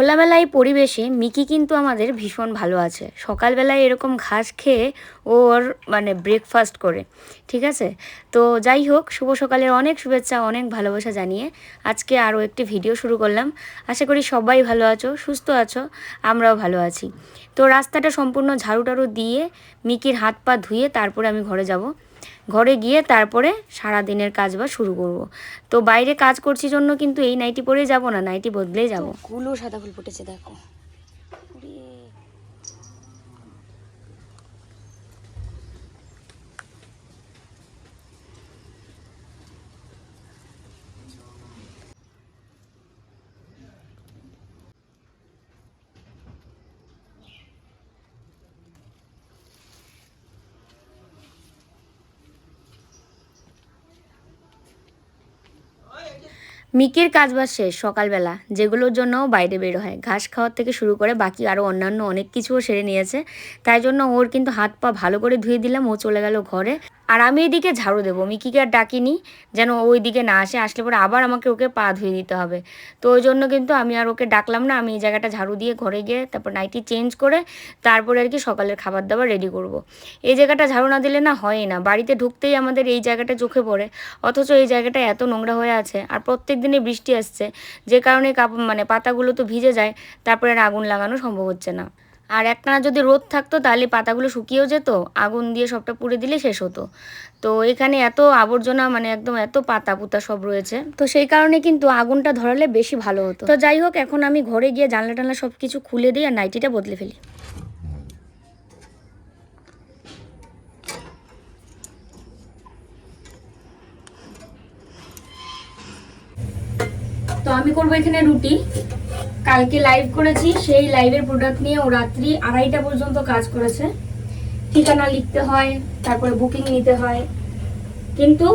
খোলামেলা এই পরিবেশে মিকি কিন্তু আমাদের ভীষণ ভালো আছে। সকালবেলায় এরকম ঘাস খেয়ে ওর মানে ব্রেকফাস্ট করে, ঠিক আছে? তো যাই হোক, শুভ সকালের অনেক শুভেচ্ছা, অনেক ভালোবাসা জানিয়ে আজকে আরও একটি ভিডিও শুরু করলাম। আশা করি সবাই ভালো আছো, সুস্থ আছো, আমরাও ভালো আছি। তো রাস্তাটা সম্পূর্ণ ঝাড়ু টাড়ু দিয়ে মিকির হাত পা ধুয়ে তারপরে আমি ঘরে যাব। ঘরে গিয়ে তারপরে সারা দিনের কাজ বা শুরু করব। তো বাইরে কাজ করছি জন্য কিন্তু এই নাইটি পরে যাব না নাইটি বদলেই যাব। গুলো সাদা ফুল ফুটেছে দেখো। মিকির কাজবাজ শেষ সকালবেলা, যেগুলোর জন্য বাইরে বের হয়। ঘাস খাওয়ার থেকে শুরু করে বাকি আরও অন্যান্য অনেক কিছুও সেরে নিয়েছে। তাই জন্য ওর কিন্তু হাত পা ভালো করে ধুয়ে দিলাম, ও চলে গেল ঘরে। আর আমি এদিকে ঝাড়ু দেবো, মিকিকে আর ডাকিনি, যেন ওই দিকে না আসে, আসলে পরে আবার আমাকে ওকে পা ধুয়ে দিতে হবে তো ওই জন্য কিন্তু আমি আর ওকে ডাকলাম না, আমি এই জায়গাটা ঝাড়ু দিয়ে ঘরে গিয়ে তারপর নাইটি চেঞ্জ করে তারপরে আর কি সকালের খাবার দাবার রেডি করব। এই জায়গাটা ঝাড়ু না দিলে না হয় না, বাড়িতে ঢুকতেই আমাদের এই জায়গাটা চোখে পড়ে, অথচ এই জায়গাটা এত নোংরা হয়ে আছে, আর প্রত্যেক দিনে বৃষ্টি আসছে, যে কারণে কাপ মানে পাতাগুলো তো ভিজে যায়, তারপরে আর আগুন লাগানো সম্ভব হচ্ছে না আর একটানা যদি রোদ থাকতো, তাহলে পাতাগুলো শুকিয়েও যেত, আগুন দিয়ে সবটা পুড়ে দিলে শেষ হতো। তো এখানে এত আবর্জনা মানে একদম এত পাতা পুতা সব রয়েছে। তো সেই কারণে কিন্তু আগুনটা ধরালে বেশি ভালো হতো। তো যাই হোক, এখন আমি ঘরে গিয়ে জানলা টানলা সব কিছু খুলে দিই আর নাইটিটা বদলে ফেলি। তো আমি করব এখানে রুটি। কালকে লাইভ করেছি, সেই লাইভের প্রোডাক্ট নিয়ে ও রাত্রি আড়াইটা পর্যন্ত কাজ করেছে। ঠিকানা লিখতে হয়, তারপরে বুকিং নিতে হয়। কিন্তু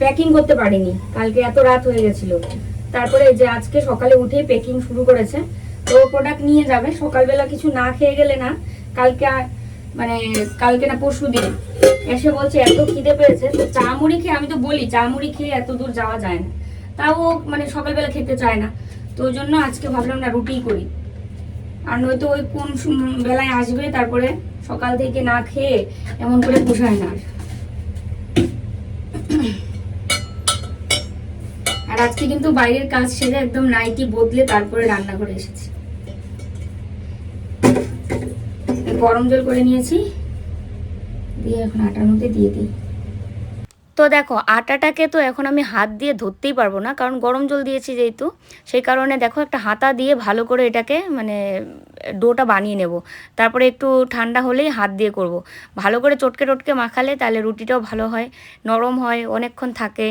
প্যাকিং করতে পারিনি। কালকে এত রাত হয়ে গেছিল। তারপরে যে আজকে সকালে উঠে প্যাকিং শুরু করেছে, তো প্রোডাক্ট নিয়ে যাবে। সকালবেলা কিছু না খেয়ে গেলে না, কালকে মানে কালকে না পরশু দিন। এসে বলছে, এত খিদে পেয়েছে। তো চা মুড়ি খেয়ে, আমি তো বলি, চা মুড়ি খেয়ে এত দূর যাওয়া যায় না। তাও মানে সকালবেলা খেতে চায় না। তো ওই জন্য আজকে ভাবলাম না, রুটিই করি। আর নয়তো ওই কোন বেলায় আসবে, তারপরে সকাল থেকে না খেয়ে এমন করে পোষায় না। আর। আর আজকে কিন্তু বাইরের কাজ সেরে একদম নাইটি বদলে তারপরে রান্নাঘরে এসেছি। গরম জল করে নিয়েছি, দিয়ে এখন আটার মধ্যে দিয়ে দিই। তো দেখো, আটাটাকে তো এখন আমি হাত দিয়ে ধরতেই পারব না, কারণ গরম জল দিয়েছি যেহেতু। সেই কারণে দেখো, একটা হাতা দিয়ে ভালো করে এটাকে মানে ডোটা বানিয়ে নেব। তারপরে একটু ঠান্ডা হলেই হাত দিয়ে করব। ভালো করে চটকে টটকে মাখালে তাহলে রুটিটাও ভালো হয়, নরম হয়, অনেকক্ষণ থাকে।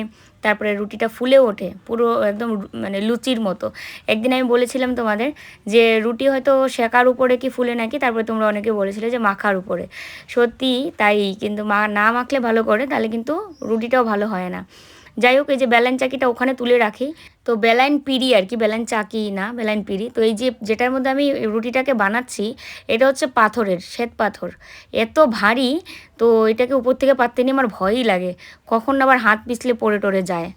তারপরে রুটিটা ফুলে ওঠে, পুরো একদম মানে লুচির মতো। একদিন আমি বলেছিলাম তোমাদের যে রুটি হয়তো শেকার উপরে কি ফুলে নাকি, তারপরে তোমরা অনেকে বলেছিলে যে মাখার উপরে। সত্যি তাই, কিন্তু মা না মাখলে ভালো করে, তাহলে কিন্তু রুটিটাও ভালো হয় না। যাই হোক, এই যে বেলাইন চাকিটা ওখানে তুলে রাখি। তো বেলাইন পিড়ি আর কি বেলাইন চাকি না বেলাইন পিড়ি। তো এই যে যেটার মধ্যে আমি রুটিটাকে বানাচ্ছি, এটা হচ্ছে পাথরের, শ্বেত পাথর। এত ভারী, তো এটাকে উপর থেকে পাততে নিয়ে আমার ভয়ই লাগে। কখন আবার হাত পিছলে পড়ে টরে যায়।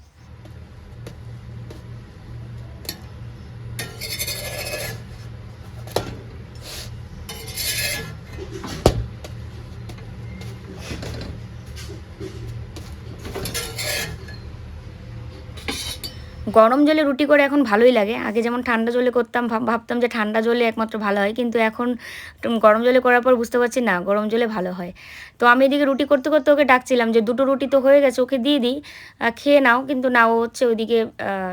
গরম জলে রুটি করে এখন ভালোই লাগে। আগে যেমন ঠান্ডা জলে করতাম, ভাব- ভাবতাম যে ঠান্ডা জলে একমাত্র ভালো হয়। কিন্তু এখন গরম জলে করার পর বুঝতে পারছি না, গরম জলে ভালো হয়। তো আমি এদিকে রুটি করতে করতে ওকে ডাকছিলাম যে, দুটো রুটি তো হয়ে গেছে, ওকে দিয়ে দিই। খেয়ে নাও। কিন্তু না, ও হচ্ছে ওইদিকে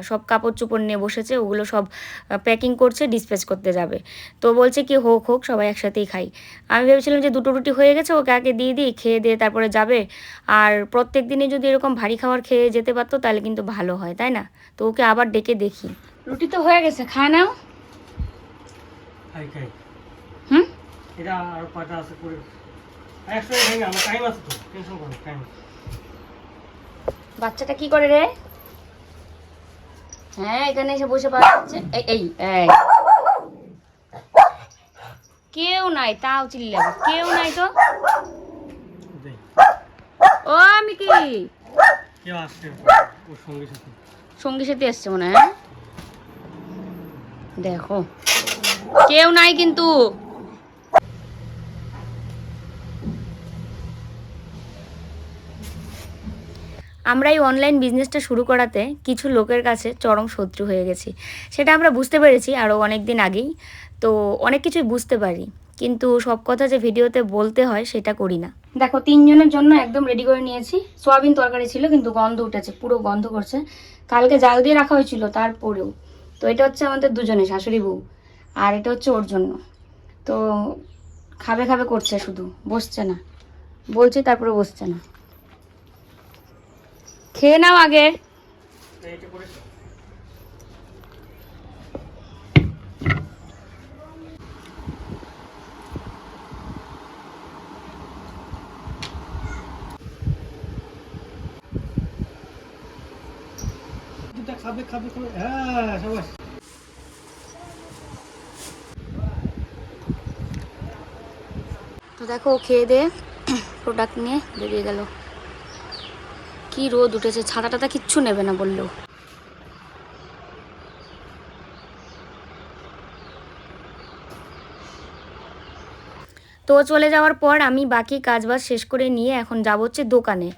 সব কাপড় চোপড় নিয়ে বসেছে, ওগুলো সব প্যাকিং করছে ডিসপ্যাচ করতে যাবে। তো বলছে কি, হোক হোক, সবাই একসাথেই খাই। আমি ভেবেছিলাম যে, দুটো রুটি হয়ে গেছে, ওকে আগে দিয়ে দিই, খেয়ে দিয়ে তারপরে যাবে। আর প্রত্যেক দিনে যদি এরকম ভারী খাবার খেয়ে যেতে পারতো, তাহলে কিন্তু ভালো হয়, তাই না? তো ওকে আবার ডেকে দেখি। রুটি তো হয়ে গেছে খায় নাও। খাই খাই। হুম? এটা আর কয়টা আছে? করে একশো আমার টাইম আছে তো টেনশন করো টাইম বাচ্চাটা কি করে রে? হ্যাঁ এখানে এসে বসে পাচ্ছে এই এই এই। কেউ নাই তাও চিল্লাবে। কেউ নাই তো? ও আমি কি? কেউ আসছে ওর সঙ্গে সাথে। সঙ্গী সাথে এসছে মনে হয় হ্যাঁ? দেখো। কেউ নাই কিন্তু। আমরা এই অনলাইন বিজনেসটা শুরু করাতে কিছু লোকের কাছে চরম শত্রু হয়ে গেছি। সেটা আমরা বুঝতে পেরেছি আরও অনেক দিন আগেই। তো অনেক কিছুই বুঝতে পারি। কিন্তু সব কথা যে ভিডিওতে বলতে হয় সেটা করি না। দেখো, তিনজনের জন্য একদম রেডি করে নিয়েছি। সোয়াবিন তরকারি ছিল, কিন্তু গন্ধ উঠেছে, পুরো গন্ধ করছে। কালকে জাল দিয়ে রাখা হয়েছিল, তারপরেও। তো এটা হচ্ছে আমাদের দুজনে শাশুড়ি বউ। আর এটা হচ্ছে ওর জন্য। তো খাবে খাবে করছে শুধু, বসছে না। বলছে, তারপরে বসছে না। খেয়ে নাও আগে। হ্যাঁ সবাই তো দেখো, খেয়ে দিয়ে প্রোডাক্ট নিয়ে বেরিয়ে গেল। কি রোদ উঠেছে ছাতা টাতা কিচ্ছু নেবে না বলল। তো চলে যাওয়ার পর আমি বাকি কাজবাজ শেষ করে নিয়ে এখন যাব হচ্ছে দোকানে।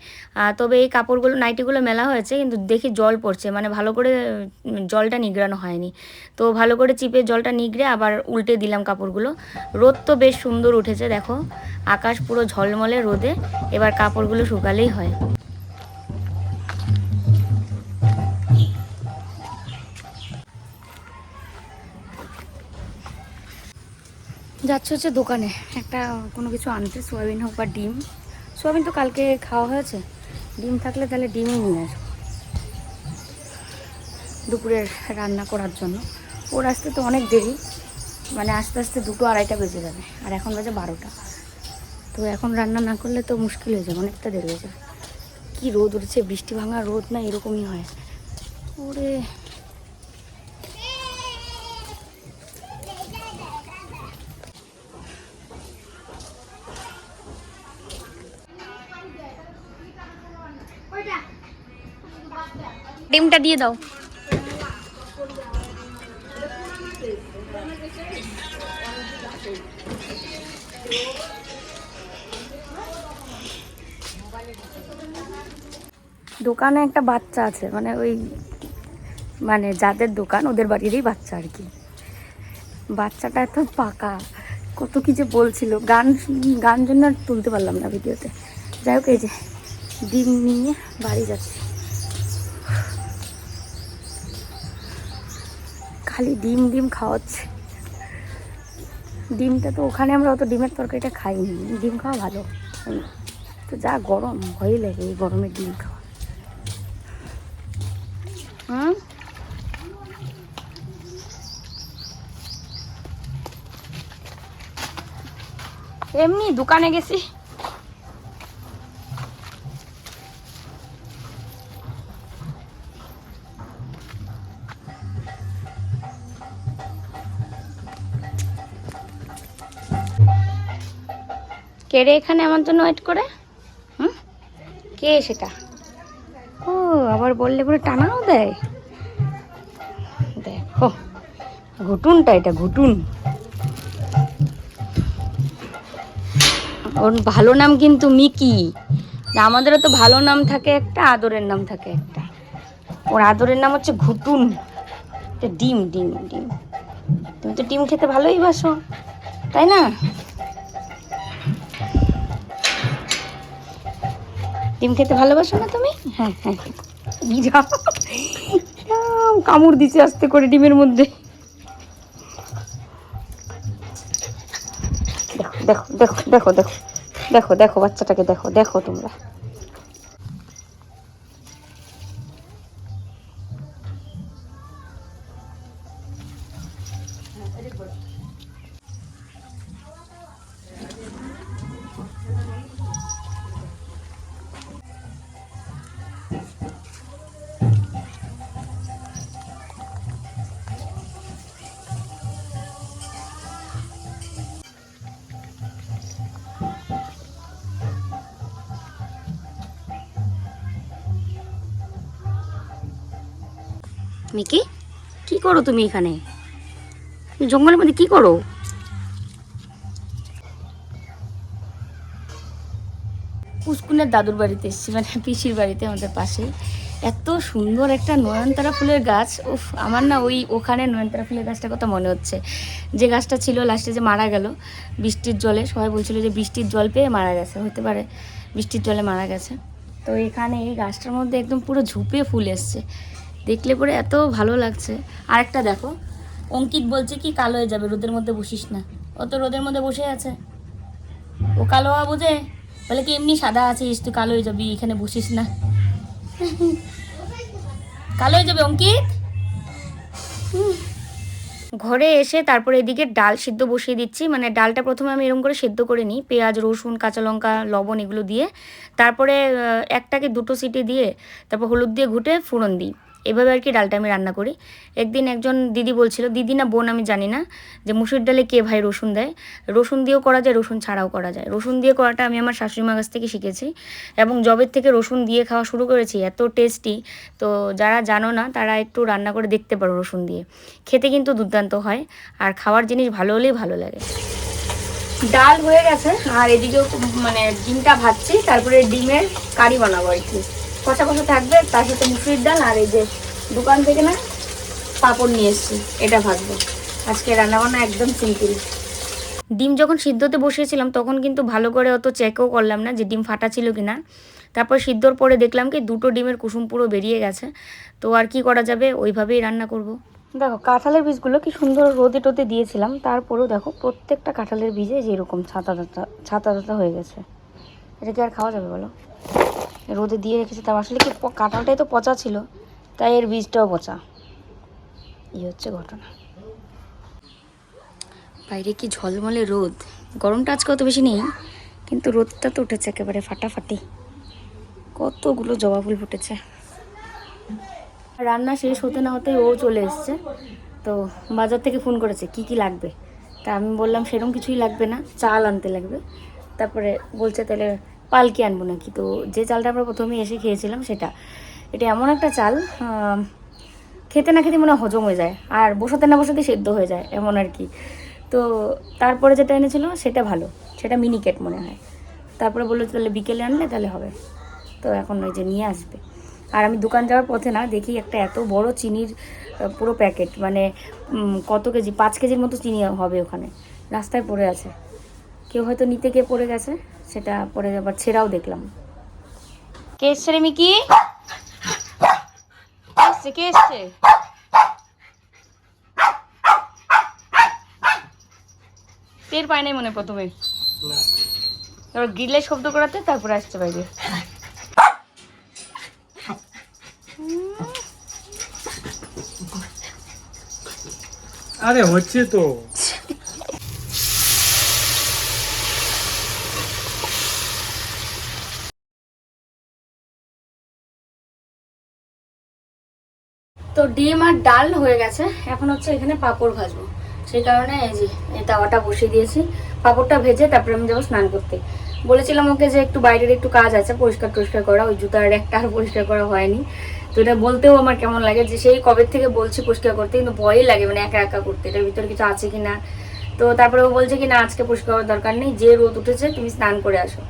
তবে এই কাপড়গুলো, নাইটিগুলো মেলা হয়েছে, কিন্তু দেখি জল পড়ছে মানে ভালো করে জলটা নিগড়ানো হয়নি। তো ভালো করে চিপে জলটা নিগড়ে আবার উল্টে দিলাম কাপড়গুলো। রোদ তো বেশ সুন্দর উঠেছে, দেখো। আকাশ পুরো ঝলমলে রোদে, এবার কাপড়গুলো শুকালেই হয়। যাচ্ছে হচ্ছে দোকানে। একটা কোনো কিছু আনতে, সোয়াবিন হোক বা ডিম। সোয়াবিন তো কালকে খাওয়া হয়েছে। ডিম থাকলে তাহলে ডিমই নিয়ে আসব। দুপুরের রান্না করার জন্য। ওর আসতে তো অনেক দেরি। মানে আস্তে আস্তে দুটো আড়াইটা বেজে যাবে। আর এখন বাজে বারোটা। তো এখন রান্না না করলে তো মুশকিল হয়ে যাবে। অনেকটা দেরি হয়ে যাবে। কী রোদ উঠেছে? বৃষ্টি ভাঙা রোদ না এরকমই হয়। ওরে। ডিমটা দিয়ে দাও। দোকানে একটা বাচ্চা আছে মানে ওই মানে যাদের দোকান ওদের বাড়িরই বাচ্চা আর কি। বাচ্চাটা এত পাকা, কত কি যে বলছিল। গান গান জন্য আর তুলতে পারলাম না ভিডিওতে। যাই হোক, এই যে ডিম নিয়ে বাড়ি যাচ্ছি। খালি ডিম ডিম খাওয়াচ্ছে। ডিমটা তো ওখানে আমরা অত ডিমের তরকারিটা খাইনি। ডিম খাওয়া ভালো। তো যা গরম ভয়ই লাগে এই গরমে ডিম খাওয়া। হুম? এমনি দোকানে গেছি। কে রে এখানে আমার জন্য ওয়েট করে? হুম? কে সেটা? ও, আবার বললে পরে টানাও দেয়। দেখো, ঘুটুনটা এটা, ঘুটুন। ওর ভালো নাম কিন্তু মিকি। আমাদেরও তো ভালো নাম থাকে একটা, আদরের নাম থাকে একটা। ওর আদরের নাম হচ্ছে ঘুটুন। ডিম ডিম ডিম। তুমি তো ডিম খেতে ভালোই বাসো, তাই না? ডিম খেতে ভালোবাসো না তুমি হ্যাঁ হ্যাঁ কামড় দিছে আস্তে করে ডিমের মধ্যে দেখো দেখো দেখো দেখো দেখো দেখো দেখো বাচ্চাটাকে দেখো দেখো তোমরা তুমি এখানে? জঙ্গলের মধ্যে কি করো? পুষ্কুনের দাদুর বাড়িতে এসেছি মানে পিসির বাড়িতে আমাদের পাশে। এত সুন্দর একটা নয়নতারা ফুলের গাছ। উফ, আমার না ওই ওখানে নয়নতারা ফুলের গাছটার কথা মনে হচ্ছে। যে গাছটা ছিল লাস্টে যে মারা গেল, বৃষ্টির জলে। সবাই বলছিল যে বৃষ্টির জল পেয়ে মারা গেছে, হতে পারে বৃষ্টির জলে মারা গেছে। তো এখানে এই গাছটার মধ্যে একদম পুরো ঝুপে ফুল এসছে। দেখলে পরে এত ভালো লাগছে। আরেকটা দেখো, অঙ্কিত বলছে কি, কালো হয়ে যাবে, রোদের মধ্যে বসিস না। ও তো রোদের মধ্যে বসে আছে। ও কালো হওয়া বোঝে? বলে কি, এমনি সাদা আছিস, তুই কালো হয়ে যাবি, এখানে বসিস না। কালো হয়ে যাবে, অঙ্কিত? ঘরে এসে তারপরে এদিকে ডাল সিদ্ধ বসিয়ে দিচ্ছি। মানে ডালটা প্রথমে আমি এরকম করে সেদ্ধ করে নিই, পেঁয়াজ, রসুন, কাঁচা লঙ্কা, লবণ এগুলো দিয়ে। তারপরে একটাকে দুটো সিটি দিয়ে, তারপর হলুদ দিয়ে ঘুটে ফোড়ন দিই। এভাবে আর কি ডালটা আমি রান্না করি। একদিন একজন দিদি বলছিল, দিদি না বোন আমি জানি না, যে মুসুর ডালে কে ভাই রসুন দেয়? রসুন দিয়েও করা যায়, রসুন ছাড়াও করা যায়। রসুন দিয়ে করাটা আমি আমার শাশুড়িমার কাছ থেকে শিখেছি এবং জবের থেকে রসুন দিয়ে খাওয়া শুরু করেছি, এত টেস্টি। তো যারা জানো না, তারা একটু রান্না করে দেখতে পারো রসুন দিয়ে। খেতে কিন্তু দুর্দান্ত হয় আর খাওয়ার জিনিস ভালো হলেই ভালো লাগে। ডাল হয়ে গেছে, আর এদিকেও মানে ডিমটা ভাজছি, তারপরে ডিমের কারি বানাবো আর কি। কষা কষা থাকবে, তার সাথে মুসুরির ডাল আর এই যে দোকান থেকে না পাঁপড় নিয়ে এসেছি, এটা ভাজবো। আজকে রান্নাবান্না একদম সিম্পল ডিম যখন সিদ্ধতে বসিয়েছিলাম, তখন কিন্তু ভালো করে অত চেকও করলাম না যে ডিম ফাটা ছিল কি না তারপর সিদ্ধর পরে দেখলাম কি দুটো ডিমের কুসুম পুরো বেরিয়ে গেছে। তো আর কি করা যাবে? ওইভাবেই রান্না করব। দেখো, কাঁঠালের বীজগুলো কি সুন্দর রোদে টোদে দিয়েছিলাম, তারপরেও দেখো প্রত্যেকটা কাঁঠালের বীজে যেরকম ছাতা ছাতা ছাতা হয়ে গেছে। এটা কি আর খাওয়া যাবে বলো? রোদে দিয়ে রেখেছে তার আসলে কি কাঁঠালটাই তো পচা ছিল তাই এর বীজটাও পচা। এই হচ্ছে ঘটনা। বাইরে কি ঝলমলে রোদ? গরমটা আজকে অত বেশি নেই কিন্তু রোদটা তো উঠেছে একেবারে ফাটাফাটি। কতগুলো জবা ফুল ফুটেছে। রান্না শেষ হতে না হতে ও চলে এসছে তো বাজার থেকে ফোন করেছে কি কি লাগবে? তা আমি বললাম সেরকম কিছুই লাগবে না চাল আনতে লাগবে। তারপরে বলছে তাহলে পালকি আনব নাকি? তো যে চালটা আমরা প্রথমে এসে খেয়েছিলাম সেটা। এটা এমন একটা চাল খেতে না খেতে মনে হজম হয়ে যায় আর বসাতে না বসাতে সেদ্ধ হয়ে যায়, এমন আর কি। তো তারপরে যেটা এনেছিল সেটা ভালো, সেটা মিনিকেট মনে হয়। তারপরে বলল তাহলে বিকেলে আনলে তাহলে হবে। তো এখন ওই যে নিয়ে আসবে। আর আমি দোকান যাওয়ার পথে না দেখি একটা এত বড় চিনির পুরো প্যাকেট মানে কত কেজি, পাঁচ কেজির মতো চিনি হবে ওখানে। রাস্তায় পড়ে আছে। কেউ হয়তো নিতে গিয়ে পড়ে গেছে সেটা পরে আবার ছেঁড়াও দেখলাম। কে এসছে রে মিকি? কে এসছে কে এসছে? টের পায় নাই মনে হয় প্রথমে। না। তারপর গ্রিলের শব্দ করাতে তারপরে আসছে বাইরে। আরে হচ্ছে তো। ডিম আর ডাল হয়ে গেছে। এখন হচ্ছে এখানে পাঁপড় ভাজবো। সেই কারণে এই যে, এই তাওয়াটা বসিয়ে দিয়েছি। পাঁপড়টা ভেজে তারপরে আমি যাব স্নান করতে। বলেছিলাম ওকে যে একটু বাইরের একটু কাজ আছে, পরিষ্কার টরিষ্কার করা, ওই জুতার একটা আর পরিষ্কার করা হয়নি। তো এটা বলতেও আমার কেমন লাগে যে, সেই কবে থেকে বলছি পরিষ্কার করতে, কিন্তু ভয়ই লাগে মানে একা একা করতে, এটার ভিতরে কিছু আছে কি না তো তারপরে ও বলছে কি, না, আজকে পরিষ্কার করার দরকার নেই, যে রোদ উঠেছে, তুমি স্নান করে আসো।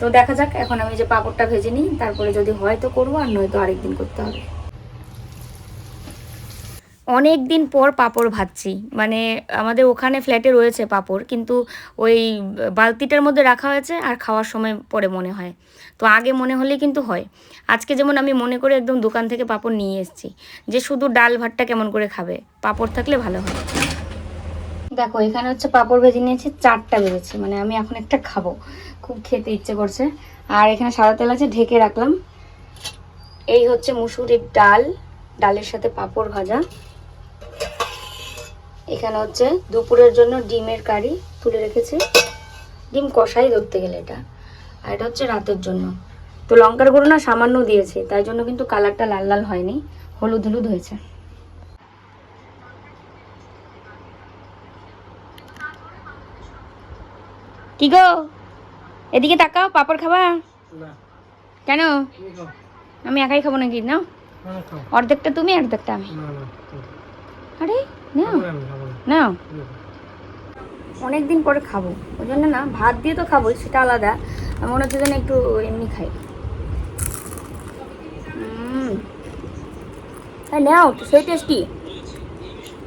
তো দেখা যাক, এখন আমি যে পাঁপড়টা ভেজে নিই, তারপরে যদি হয় তো করব, আর নয়তো আরেকদিন করতে হবে। অনেক দিন পর পাঁপড় ভাজছি। মানে আমাদের ওখানে ফ্ল্যাটে রয়েছে পাঁপড়, কিন্তু ওই বালতিটার মধ্যে রাখা হয়েছে আর খাওয়ার সময় পরে মনে হয়। তো আগে মনে হলেই কিন্তু হয়। আজকে যেমন আমি মনে করে একদম দোকান থেকে পাঁপড় নিয়ে এসেছি, যে শুধু ডাল ভাতটা কেমন করে খাবে? পাঁপড় থাকলে ভালো হয়। দেখো, এখানে হচ্ছে পাঁপড় ভেজে নিয়েছি, চারটা বেজেছে মানে আমি এখন একটা খাব। খুব খেতে ইচ্ছে করছে। আর এখানে সাদা তেল আছে, ঢেকে রাখলাম। এই হচ্ছে মুসুরির ডাল, ডালের সাথে পাঁপড় ভাজা। এখানে হচ্ছে দুপুরের জন্য ডিমের কারি তুলে রেখেছি। ডিম কষাই ধরতে গেলে এটা। আর এটা হচ্ছে রাতের জন্য। তো লঙ্কার গুঁড়ো না সামান্য দিয়েছে তাই জন্য কিন্তু কালারটা লাল লাল হয়নি হলুদ হলুদ হয়েছে। কি গো? এদিকে তাকাও পাপড় খাবা? কেন? আমি একাই খাব নাকি? না না, অর্ধেকটা তুমি অর্ধেকটা আমি। আরে নাও। খাব খাব নাও। অনেক দিন পরে খাব ওই জন্য না ভাত দিয়ে তো খাবোই সেটা আলাদা। আমার মনে হচ্ছে যেন একটু এমনি খাই। হ্যাঁ নাও সেই টেস্টি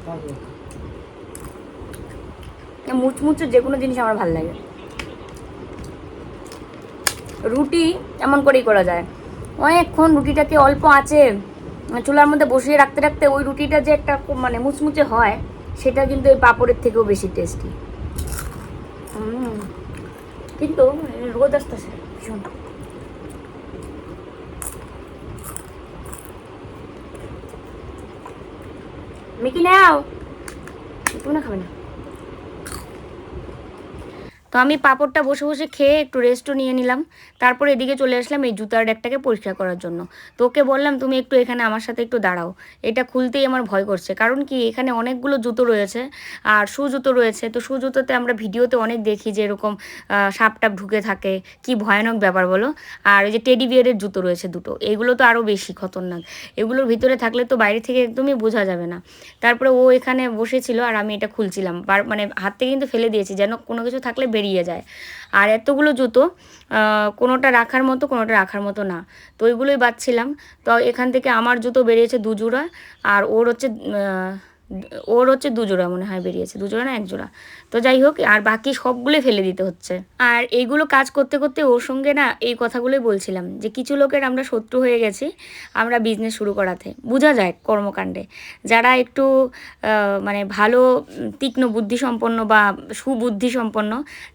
খাব। মুচমুচে যে কোনো জিনিস আমার ভালো লাগে। রুটি এমন করেই করা যায়। অনেকক্ষণ রুটিটাকে অল্প আছে। চুলার মধ্যে বসিয়ে রাখতে রাখতে ওই রুটিটা যে একটা মানে মুচমুচে হয়, সেটা কিন্তু এই পাপড়ের থেকেও বেশি টেস্টি কিন্তু রোদ আসতেছে ভীষণ মিকি, নাও। তুমি না খাবে না। আমি পাঁপড়টা বসে বসে খেয়ে একটু রেস্টও নিয়ে নিলাম। তারপর এদিকে চলে আসলাম এই জুতার ডেকটাকে পরিষ্কার করার জন্য। তো ওকে বললাম তুমি একটু এখানে আমার সাথে একটু দাঁড়াও। এটা খুলতেই আমার ভয় করছে। কারণ কি এখানে অনেকগুলো জুতো রয়েছে আর শু জুতো রয়েছে। তো শু জুতোতে আমরা ভিডিওতে অনেক দেখি যে এরকম আহ, সাপ টাপ ঢুকে থাকে। কি ভয়ানক ব্যাপার বলো? আর এই যে টেডি বিয়ারের জুতো রয়েছে দুটো। এগুলো তো আরও বেশি খতরনাক। এগুলোর ভিতরে থাকলে তো বাইরে থেকে একদমই বোঝা যাবে না। তারপরে ও এখানে বসেছিল আর আমি এটা খুলছিলাম। মানে হাত থেকে কিন্তু ফেলে দিয়েছি। যেন কোনো কিছু থাকলে বেরিয়ে যায়। আর এতগুলো জুতো কোনোটা রাখার মতো, কোনোটা রাখার মতো না। তো ওইগুলোই বাচ্ছিলাম। তো এখান থেকে আমার জুতো বেরিয়েছে দুজোড়া। আর ওর হচ্ছে ওর হচ্ছে দুজোড়া মনে হয় বেরিয়েছে দুজোড়া না একজোড়া তো যাই হোক, আর বাকি সবগুলোই ফেলে দিতে হচ্ছে। আর এইগুলো কাজ করতে করতে ওর সঙ্গে না এই কথাগুলোই বলছিলাম, যে কিছু লোকের আমরা শত্রু হয়ে গেছি, আমরা বিজনেস শুরু করাতে। বোঝা যায় কর্মকাণ্ডে। যারা একটু মানে ভালো, তীক্ষ্ণ বুদ্ধিসম্পন্ন বা সুবুদ্ধি সম্পন্ন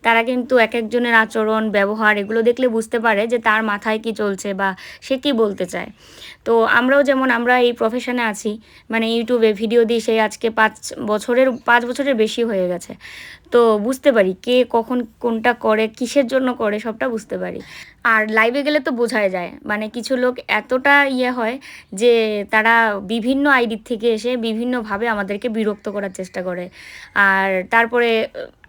তারা কিন্তু এক একজনের আচরণ, ব্যবহার এগুলো দেখলে বুঝতে পারে যে তার মাথায় কি চলছে বা সে কি বলতে চায়। তো আমরাও যেমন আমরা এই প্রফেশনে আছি মানে ইউটিউবে ভিডিও দিই, সেই আজকে পাঁচ বছরের পাঁচ বছরের বেশি হয়ে গেছে। তো বুঝতে পারি কে কখন কোনটা করে, কিসের জন্য করে, সবটা বুঝতে পারি। আর লাইভে গেলে তো বোঝাই যায়। মানে কিছু লোক এতটা ইয়ে হয় যে তারা বিভিন্ন আইডির থেকে এসে বিভিন্নভাবে আমাদেরকে বিরক্ত করার চেষ্টা করে। আর তারপরে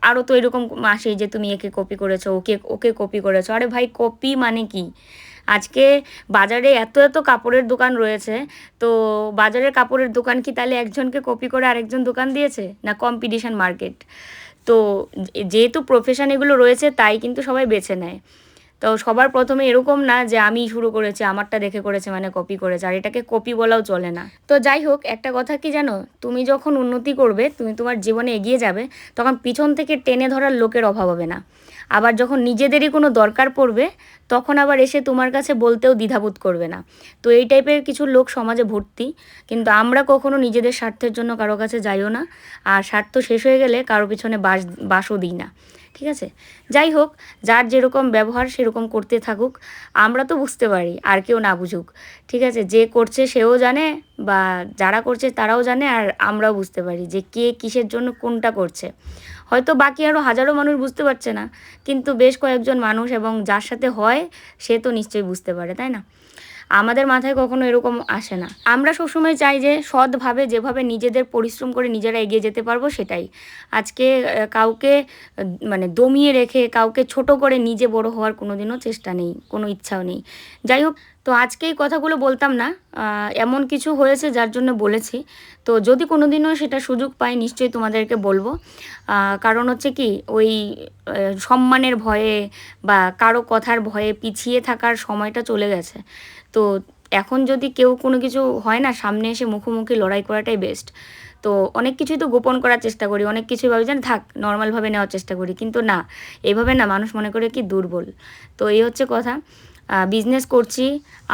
আরও তো এরকম আসে যে তুমি একে কপি করেছ, ওকে ওকে কপি করেছ। আরে ভাই কপি মানে কি? আজকে বাজারে এত এত কাপড়ের দোকান রয়েছে, তো বাজারের কাপড়ের দোকান কি তাহলে একজনকে কপি করে আরেকজন দোকান দিয়েছে, না কম্পিটিশন মার্কেট তো যেহেতু প্রফেশন এগুলো রয়েছে, তাই কিন্তু সবাই বেছে নেয়। তো সবার প্রথমে এরকম না যে আমি শুরু করেছি, আমারটা দেখে করেছে মানে কপি করেছে, আর এটাকে কপি বলাও চলে না। তো যাই হোক, একটা কথা কি জানো? তুমি যখন উন্নতি করবে, তুমি তোমার জীবনে এগিয়ে যাবে, তখন পিছন থেকে টেনে ধরার লোকের অভাব হবে না। আবার যখন নিজেদেরই কোনো দরকার পড়বে, তখন আবার এসে তোমার কাছে বলতেও দ্বিধাবোধ করবে না। তো এই টাইপের কিছু লোক সমাজে ভর্তি, কিন্তু আমরা কখনো নিজেদের স্বার্থের জন্য কারও কাছে যাইও না। আর স্বার্থ শেষ হয়ে গেলে কারও পিছনে বাস, বাসও দিই না। ঠিক আছে? যাই হোক, যার যেরকম ব্যবহার সেরকম করতে থাকুক, আমরা তো বুঝতে পারি, আর কেউ না বুঝুক। ঠিক আছে? যে করছে সেও জানে, বা যারা করছে তারাও জানে, আর আমরাও বুঝতে পারি যে কে কিসের জন্য কোনটা করছে। হয়তো বাকি আরও হাজারো মানুষ বুঝতে পারছে না, কিন্তু বেশ কয়েকজন মানুষ এবং যার সাথে হয় সে তো নিশ্চয়ই বুঝতে পারে, তাই না? আমাদের মাথায় কখনো এরকম আসে না। আমরা সবসময় চাই যে সৎভাবে যেভাবে নিজেদের পরিশ্রম করে নিজেরা এগিয়ে যেতে পারব সেটাই। আজকে কাউকে মানে দমিয়ে রেখে কাউকে ছোট করে নিজে বড় হওয়ার কোনোদিনও চেষ্টা নেই, কোনো ইচ্ছাও নেই। যাই হোক, তো আজকে এই কথাগুলো বলতাম না এমন কিছু হয়েছে যার জন্য বলেছি। তো যদি কোনো দিনও সেটা সুযোগ পাই, নিশ্চয়ই তোমাদেরকে বলব। কারণ হচ্ছে কি, ওই সম্মানের ভয়ে বা কারও কথার ভয়ে পিছিয়ে থাকার সময়টা চলে গেছে। তো এখন যদি কেউ কোনো কিছু হয় না, সামনে এসে মুখোমুখি লড়াই করাটাই বেস্ট তো অনেক কিছুই তো গোপন করার চেষ্টা করি, অনেক কিছুই ভাবি যেন থাক নর্মালভাবে নেওয়ার চেষ্টা করি, কিন্তু না এইভাবে না মানুষ মনে করে কি দুর্বল। তো এই হচ্ছে কথা। বিজনেস করছি,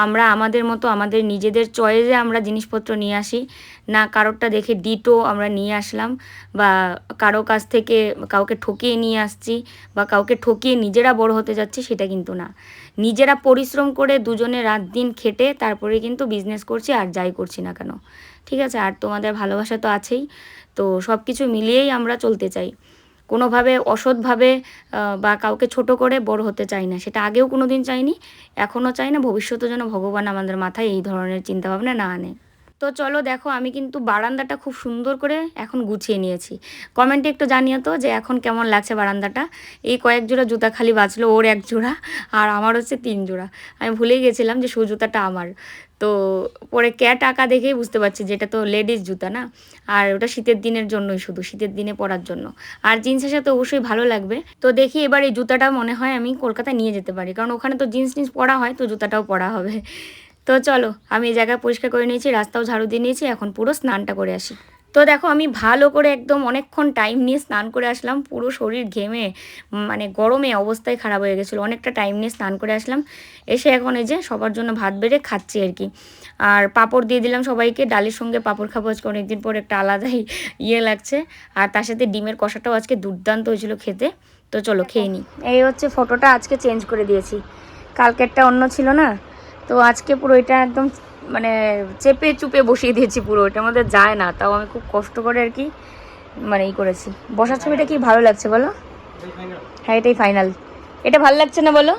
আমরা আমাদের মতো আমাদের নিজেদের চয়েসে আমরা জিনিসপত্র নিয়ে আসি। না কারোরটা দেখে ডিটো আমরা নিয়ে আসলাম বা কারও কাছ থেকে কাউকে ঠকিয়ে নিয়ে আসছি বা কাউকে ঠকিয়ে নিজেরা বড় হতে যাচ্ছি সেটা কিন্তু না। নিজেরা পরিশ্রম করে দুজনে রাত দিন খেটে তারপরে কিন্তু বিজনেস করছি আর যাই করছি না কেন। ঠিক আছে, আর তোমাদের ভালোবাসা তো আছেই। তো সব কিছু মিলিয়েই আমরা চলতে চাই। কোনোভাবে অসৎভাবে বা কাউকে ছোট করে বড় হতে চাই না। সেটা আগেও কোনো দিন চাইনি, এখনও চাই না ভবিষ্যতে যেন ভগবান আমাদের মাথায় এই ধরনের চিন্তাভাবনা না আনে। তো চলো দেখো, আমি কিন্তু বারান্দাটা খুব সুন্দর করে এখন গুছিয়ে নিয়েছি। কমেন্টে একটু জানিও তো যে এখন কেমন লাগছে বারান্দাটা। এই কয়েক জোড়া জুতা খালি বাঁচলো ওর এক জোড়া আর আমার হচ্ছে তিন জোড়া। আমি ভুলেই গেছিলাম যে শু জুতাটা আমার। তো পরে ক্যাট আঁকা দেখেই বুঝতে পারছি যে এটা তো লেডিস জুতা না? আর ওটা শীতের দিনের জন্যই শুধু, শীতের দিনে পরার জন্য। আর জিন্সের সাথে অবশ্যই ভালো লাগবে। তো দেখি এবার এই জুতাটা মনে হয় আমি কলকাতায় নিয়ে যেতে পারি। কারণ ওখানে তো জিন্স টিন্স পরা হয়, তো জুতাটাও পরা হবে। তো চলো, আমি এই জায়গা পরিষ্কার করে নিয়েছি, রাস্তাও ঝাড়ু দিয়ে নিয়েছি, এখন পুরো স্নানটা করে আসি। তো দেখো, আমি ভালো করে একদম অনেকক্ষণ টাইম নিয়ে স্নান করে আসলাম, পুরো শরীর ঘেমে মানে গরমে অবস্থায় খারাপ হয়ে গেছিল। অনেকটা টাইম নিয়ে স্নান করে আসলাম, এসে এখন এই যে সবার জন্য ভাত বেড়ে খাচ্ছি আর কি। আর পাঁপড় দিয়ে দিলাম সবাইকে, ডালের সঙ্গে পাঁপড় খাব আজকে, অনেকদিন পর একটা আলাদাই ইয়ে লাগছে। আর তার সাথে ডিমের কষাটাও আজকে দুর্দান্ত হয়েছিল খেতে। তো চলো, খেয়ে নিই এই হচ্ছে ফটোটা আজকে চেঞ্জ করে দিয়েছি। কালকেরটা অন্য ছিল না তো আজকে পুরো এটা একদম মানে চেপে চুপে বসিয়ে দিয়েছি পুরো, এটার মধ্যে যায় না, তাও আমি খুব কষ্ট করে আর কি মানে ই করেছি। বসার ছবিটা কি ভালো লাগছে বলো? হ্যাঁ এটাই ফাইনাল এটা ভালো লাগছে না বলো?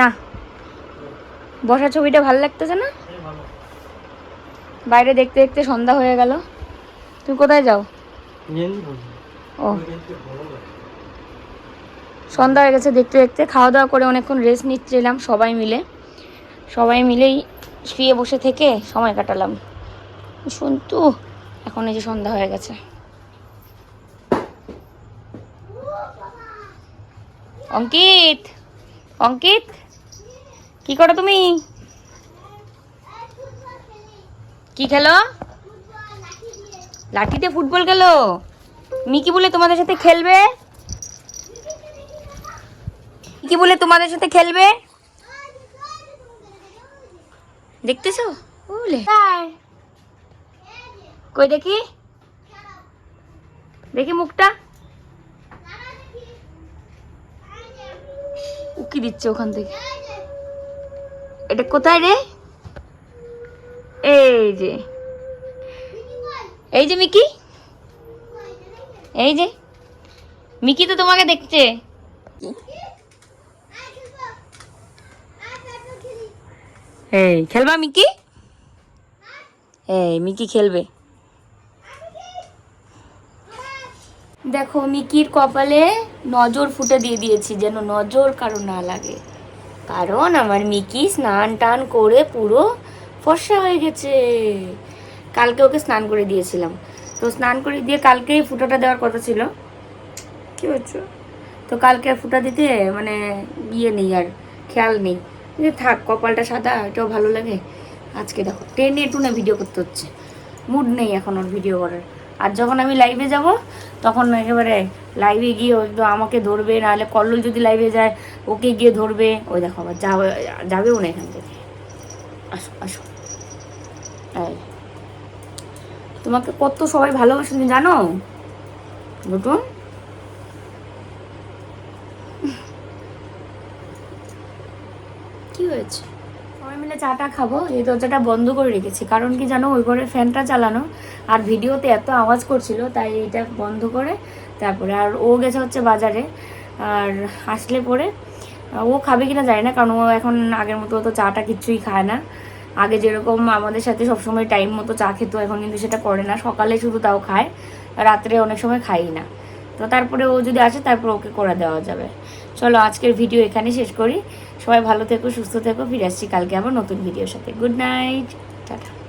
না। বসার ছবিটা ভালো লাগতেছে না? বাইরে দেখতে দেখতে সন্ধ্যা হয়ে গেল। তুমি কোথায় যাও? ও। সন্ধ্যা হয়ে গেছে, দেখতে দেখতে। খাওয়া দাওয়া করে অনেকক্ষণ রেস্ট নিচ্ছিলাম সবাই মিলে। সবাই মিলেই শুয়ে বসে থেকে সময় কাটালাম। শুনতু, এখন এই যে সন্ধ্যা হয়ে গেছে। অঙ্কিত অঙ্কিত, কি করো তুমি? কি খেলো? লাঠিতে ফুটবল খেলো? মিকি বলে তোমাদের সাথে খেলবে? কি বলে তোমাদের সাথে খেলবে? দেখতেছো? বলে। কই দেখি? দেখি মুখটা। উকি দিচ্ছে ওখান থেকে। এটা কোথায় রে? এই যে। এই যে মিকি। এই যে। মিকি তো তোমাকে দেখছে। এই, খেলবা মিকি? এই, মিকি খেলবে। দেখো, মিকির কপালে নজর ফুটে দিয়ে দিয়েছি, যেন নজর কারও না লাগে। কারণ আমার মিকি স্নান টান করে পুরো ফর্সা হয়ে গেছে। কালকে ওকে স্নান করে দিয়েছিলাম। তো স্নান করে দিয়ে কালকেই ফুটোটা দেওয়ার কথা ছিল। কি হচ্ছে তো কালকে ফুটা দিতে মানে ইয়ে নেই আর, খেয়াল নেই। যে থাক, কপালটা সাদা, এটাও ভালো লাগে। আজকে দেখো, টেনে টুনে ভিডিও করতে হচ্ছে। মুড নেই এখন ওর ভিডিও করার। আর যখন আমি লাইভে যাব, তখন একেবারে লাইভে গিয়ে একদম আমাকে ধরবে, নাহলে কল্লোল যদি লাইভে যায়, ওকে গিয়ে ধরবে। ওই দেখো আবার যাবে যাবেও না এখান থেকে। আসো আসো। তোমাকে কত সবাই ভালোবাসে জানো? বুটুন কি সবাই মিলে চাটা খাব, এই দরজাটা বন্ধ করে রেখেছি। কারণ কি জানো, ওই ঘরে ফ্যানটা চালানো আর ভিডিওতে এত আওয়াজ করছিল, তাই এটা বন্ধ করে তারপরে আর ও গেছে হচ্ছে বাজারে আর আসলে পরে ও খাবে কিনা জানি না, কারণ ও এখন আগের মতো তো চাটা কিচ্ছুই খায় না। আগে যেরকম আমাদের সাথে সবসময় টাইম মতো চা খেতো, এখন কিন্তু সেটা করে না। সকালে শুধু তাও খায়, রাত্রে অনেক সময় খাই না। তো তারপরে ও যদি আসে, তারপর ওকে করে দেওয়া যাবে। চলো আজকের ভিডিও এখানে শেষ করি। সবাই ভালো থেকো, সুস্থ থেকো, ফিরে আসছি কালকে আবার নতুন ভিডিওর সাথে। Good night tata.